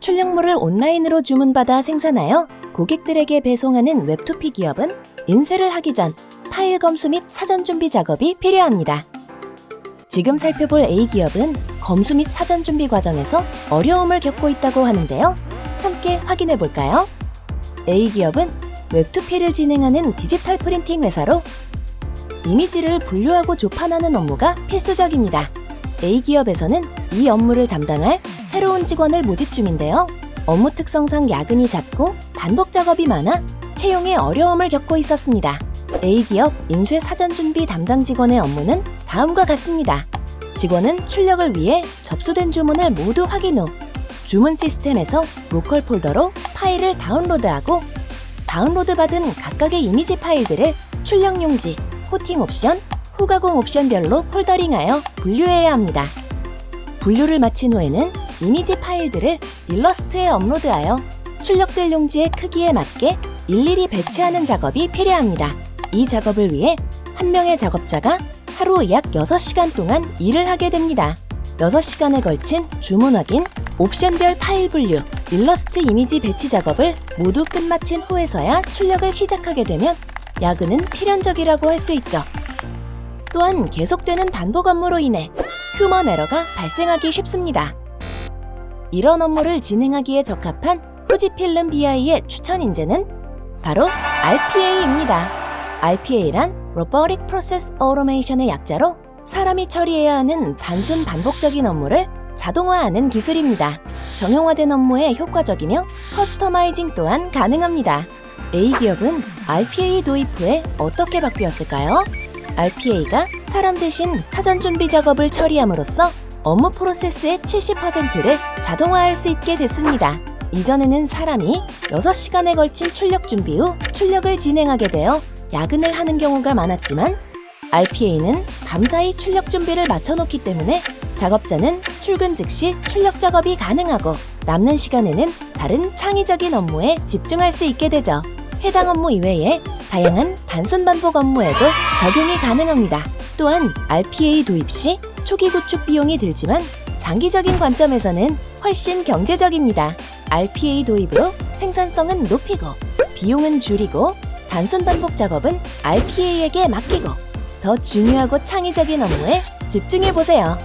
출력물을 온라인으로 주문받아 생산하여 고객들에게 배송하는 웹2피 기업은 인쇄를 하기 전 파일 검수 및 사전 준비 작업이 필요합니다. 지금 살펴볼 A 기업은 검수 및 사전 준비 과정에서 어려움을 겪고 있다고 하는데요. 함께 확인해 볼까요? A 기업은 웹2P를 진행하는 디지털 프린팅 회사로 이미지를 분류하고 조판하는 업무가 필수적입니다. A 기업에서는 이 업무를 담당할 새로운 직원을 모집 중인데요. 업무 특성상 야근이 잦고 반복 작업이 많아 채용에 어려움을 겪고 있었습니다. A 기업 인쇄 사전 준비 담당 직원의 업무는 다음과 같습니다. 직원은 출력을 위해 접수된 주문을 모두 확인 후 주문 시스템에서 로컬 폴더로 파일을 다운로드하고 다운로드 받은 각각의 이미지 파일들을 출력 용지, 코팅 옵션, 후가공 옵션별로 폴더링하여 분류해야 합니다. 분류를 마친 후에는 이미지 파일들을 일러스트에 업로드하여 출력될 용지의 크기에 맞게 일일이 배치하는 작업이 필요합니다. 이 작업을 위해 한 명의 작업자가 하루 약 6시간 동안 일을 하게 됩니다. 6시간에 걸친 주문 확인, 옵션별 파일 분류, 일러스트 이미지 배치 작업을 모두 끝마친 후에서야 출력을 시작하게 되면 야근은 필연적이라고 할 수 있죠. 또한 계속되는 반복 업무로 인해 휴먼 에러가 발생하기 쉽습니다. 이런 업무를 진행하기에 적합한 후지필름 BI의 추천 인재는 바로 RPA입니다. RPA란 Robotic Process Automation의 약자로 사람이 처리해야 하는 단순 반복적인 업무를 자동화하는 기술입니다. 정형화된 업무에 효과적이며 커스터마이징 또한 가능합니다. A 기업은 RPA 도입 후에 어떻게 바뀌었을까요? RPA가 사람 대신 사전 준비 작업을 처리함으로써 업무 프로세스의 70%를 자동화할 수 있게 됐습니다. 이전에는 사람이 6시간에 걸친 출력 준비 후 출력을 진행하게 되어 야근을 하는 경우가 많았지만 RPA는 밤사이 출력 준비를 마쳐놓기 때문에 작업자는 출근 즉시 출력 작업이 가능하고 남는 시간에는 다른 창의적인 업무에 집중할 수 있게 되죠. 해당 업무 이외에 다양한 단순 반복 업무에도 적용이 가능합니다. 또한 RPA 도입 시 초기 구축 비용이 들지만 장기적인 관점에서는 훨씬 경제적입니다. RPA 도입으로 생산성은 높이고 비용은 줄이고 단순 반복 작업은 RPA에게 맡기고 더 중요하고 창의적인 업무에 집중해 보세요.